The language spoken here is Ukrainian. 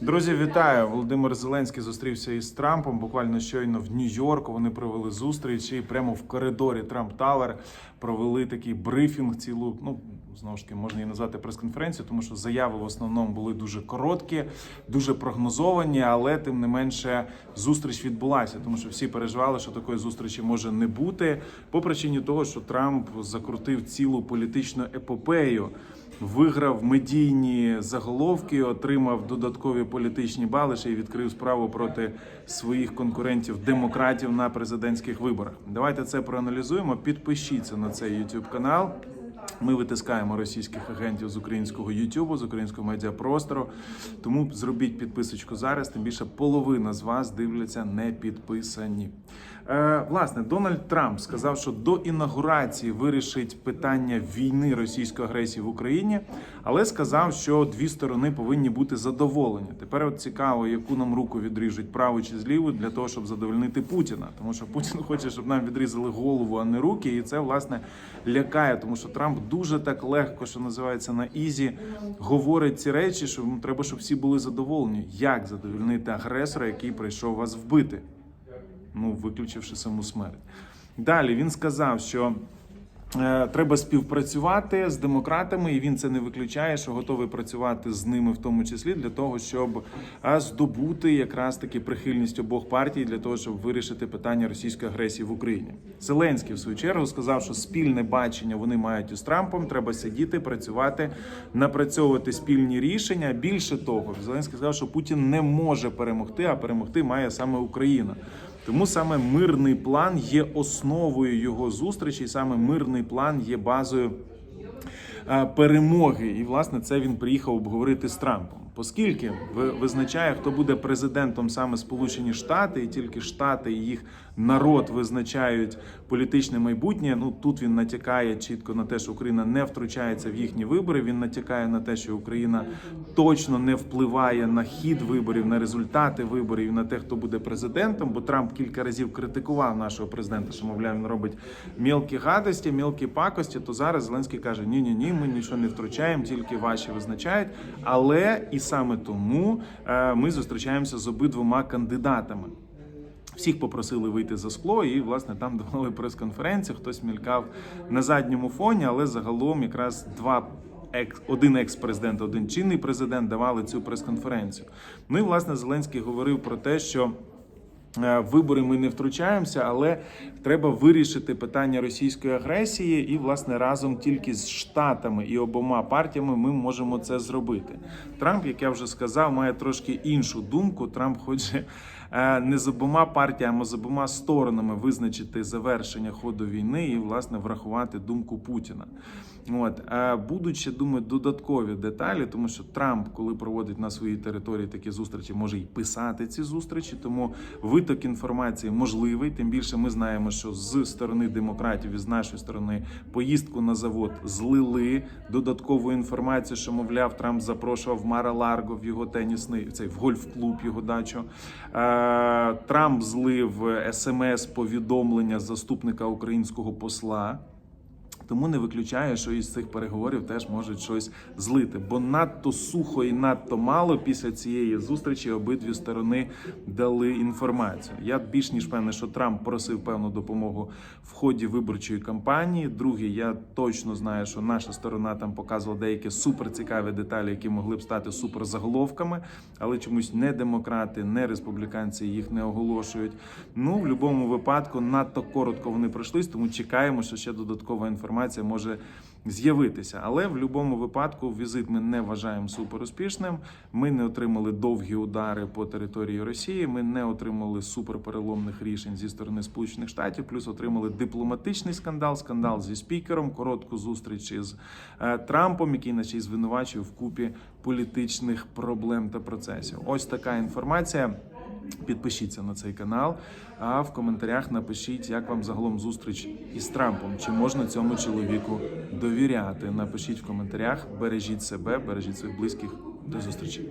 Друзі, вітаю! Володимир Зеленський зустрівся із Трампом. Буквально щойно в Нью-Йорку вони провели зустріч і прямо в коридорі Трамп Тавер провели такий брифінг. Цілу ну знову ж таки можна її назвати прес-конференцію, тому що заяви в основному були дуже короткі, дуже прогнозовані, але тим не менше зустріч відбулася, тому що всі переживали, що такої зустрічі може не бути, по причині того, що Трамп закрутив цілу політичну епопею. Виграв медійні заголовки, отримав додаткові політичні бали й відкрив справу проти своїх конкурентів демократів на президентських виборах. Давайте це проаналізуємо. Підпишіться на цей YouTube канал. Ми витискаємо російських агентів з українського Ютубу, з українського медіапростору. Тому зробіть підписочку зараз. Тим більше половина з вас дивляться не підписані. Е, власне, Дональд Трамп сказав, що до інаугурації вирішить питання війни російської агресії в Україні, але сказав, що дві сторони повинні бути задоволені. Тепер от цікаво, яку нам руку відріжуть праву чи зліву для того, щоб задовольнити Путіна. Тому що Путін хоче, щоб нам відрізали голову, а не руки, і це власне лякає, тому що Трамп дуже так легко, що називається на ізі, говорить ці речі, що треба, щоб всі були задоволені. Як задовольнити агресора, який прийшов вас вбити? Ну, виключивши саму смерть. Далі він сказав, що треба співпрацювати з демократами, і він це не виключає, що готовий працювати з ними, в тому числі для того, щоб е, здобути якраз таки прихильність обох партій для того, щоб вирішити питання російської агресії в Україні. Зеленський в свою чергу сказав, що спільне бачення вони мають із Трампом. Треба сидіти, працювати, напрацьовувати спільні рішення. Більше того, Зеленський сказав, що Путін не може перемогти, а перемогти має саме Україна. Тому саме мирний план є основою його зустрічі, і саме мирний план є базою е, перемоги. І власне це він приїхав обговорити з Трампом. Оскільки ви- визначає, хто буде президентом саме Сполучені Штати, і тільки Штати і їх народ визначають політичне майбутнє. Ну тут він натякає чітко на те, що Україна не втручається в їхні вибори. Він натякає на те, що Україна точно не впливає на хід виборів, на результати виборів, на те, хто буде президентом. Бо Трамп кілька разів критикував нашого президента, що мовляв, він робить мілкі гадості, мілкі пакості. То зараз Зеленський каже: Ні, ні, ні, ми нічого не втручаємо, тільки ваші визначають. Але і саме тому е, ми зустрічаємося з обидвома кандидатами. Всіх попросили вийти за скло, і власне там давали прес-конференцію. Хтось мількав на задньому фоні, але загалом якраз два. Екс, один екс-президент, один чинний президент давали цю прес-конференцію. Ну і власне Зеленський говорив про те, що вибори ми не втручаємося, але треба вирішити питання російської агресії, і власне разом тільки з штатами і обома партіями ми можемо це зробити. Трамп, як я вже сказав, має трошки іншу думку. Трамп хоче е, не з обома партіями, а з обома сторонами визначити завершення ходу війни і власне врахувати думку Путіна. От е, будуть ще думаю, додаткові деталі, тому що Трамп, коли проводить на своїй території такі зустрічі, може й писати ці зустрічі. Тому виток інформації можливий. Тим більше ми знаємо, що з сторони демократів і з нашої сторони поїздку на завод злили додаткову інформацію, що мовляв, Трамп запрошував Мара Ларго в його тенісний цей в гольф-клуб його дачу. Е, Трамп злив смс-повідомлення заступника українського посла. Тому не виключає, що із цих переговорів теж можуть щось злити, бо надто сухо і надто мало після цієї зустрічі обидві сторони дали інформацію. Я більш ніж певний, що Трамп просив певну допомогу в ході виборчої кампанії. Друге, я точно знаю, що наша сторона там показувала деякі суперцікаві деталі, які могли б стати суперзаголовками, але чомусь не демократи, не республіканці їх не оголошують. Ну в будь-якому випадку надто коротко вони пройшлись, тому чекаємо, що ще додаткова інформація може з'явитися. Але в будь-якому випадку візит ми не вважаємо суперуспішним. Ми не отримали довгі удари по території Росії. Ми не отримали суперпереломних рішень зі сторони Сполучених Штатів. Плюс отримали дипломатичний скандал, скандал зі спікером, коротку зустріч із е, Трампом, який наче й звинувачує в купі політичних проблем та процесів. Ось така інформація. Підпишіться на цей канал, а в коментарях напишіть, як вам загалом зустріч із Трампом. Чи можна цьому чоловіку довіряти? Напишіть в коментарях, бережіть себе, бережіть своїх близьких. До зустрічі.